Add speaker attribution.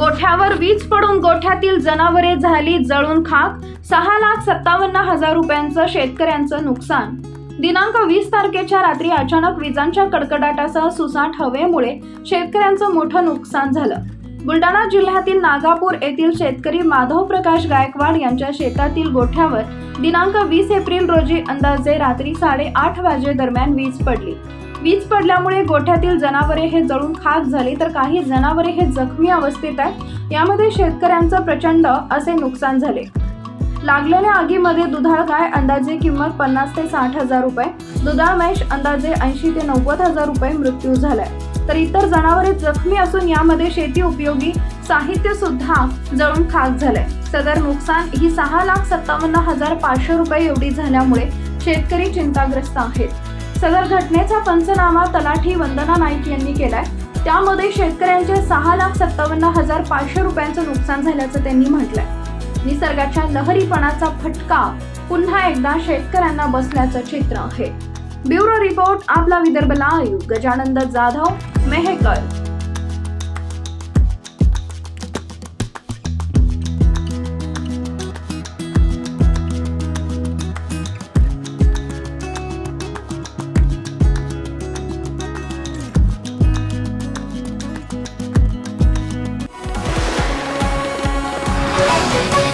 Speaker 1: गोठ्यावर वीज पडून गोठ्यातील जनावरे झाली जळून खाक. सहा लाख सत्तावन्न हजार रुपयांचं शेतकऱ्यांचं नुकसान. दिनांक वीस तारखेच्या रात्री अचानक विजांच्या कडकडाटासह सुसाट हवेमुळे शेतकऱ्यांचं मोठं नुकसान झालं. बुलढाणा जिल्ह्यातील नागापूर येथील शेतकरी माधव प्रकाश गायकवाड यांच्या शेतातील गोठ्यावर दिनांक वीस एप्रिल रोजी अंदाजे रात्री साडेआठ वाजे दरम्यान वीज पडली. वीज पडल्यामुळे गोठ्यातील जनावरे हे जळून खाक झाली तर काही जनावरे हे जखमी अवस्थेत आहेत. यामध्ये शेतकऱ्यांचं प्रचंड असे नुकसान झाले. लागलेल्या आगीमध्ये दुधाळ गाय अंदाजे किंमत पन्नास ते साठ हजार रुपये दुधाळ म्हैस अंदाजे ऐंशी ते नव्वद हजार रुपये मृत्यू झालाय. तर इतर जनावरे जखमी असून यामध्ये शेती उपयोगी साहित्य सुद्धा जळून खाक झालंय. सदर नुकसान ही सहा लाख सत्तावन्न हजार पाचशे रुपये एवढी झाल्यामुळे शेतकरी चिंताग्रस्त आहेत. सदर घटनेचा पंचनामा तलाठी वंदना नाईक यांनी केलाय. त्यामध्ये शेतकऱ्यांचे सहा लाख सत्तावन्न हजार पाचशे रुपयांचं नुकसान झाल्याचं त्यांनी म्हटलंय. निसर्गाच्या लहरीपणाचा फटका पुन्हा एकदा शेतकऱ्यांना बसल्याचं चित्र आहे ब्युरो रिपोर्ट आपला Vidarbha live Gajanand Jadhav Mehekar Thank you.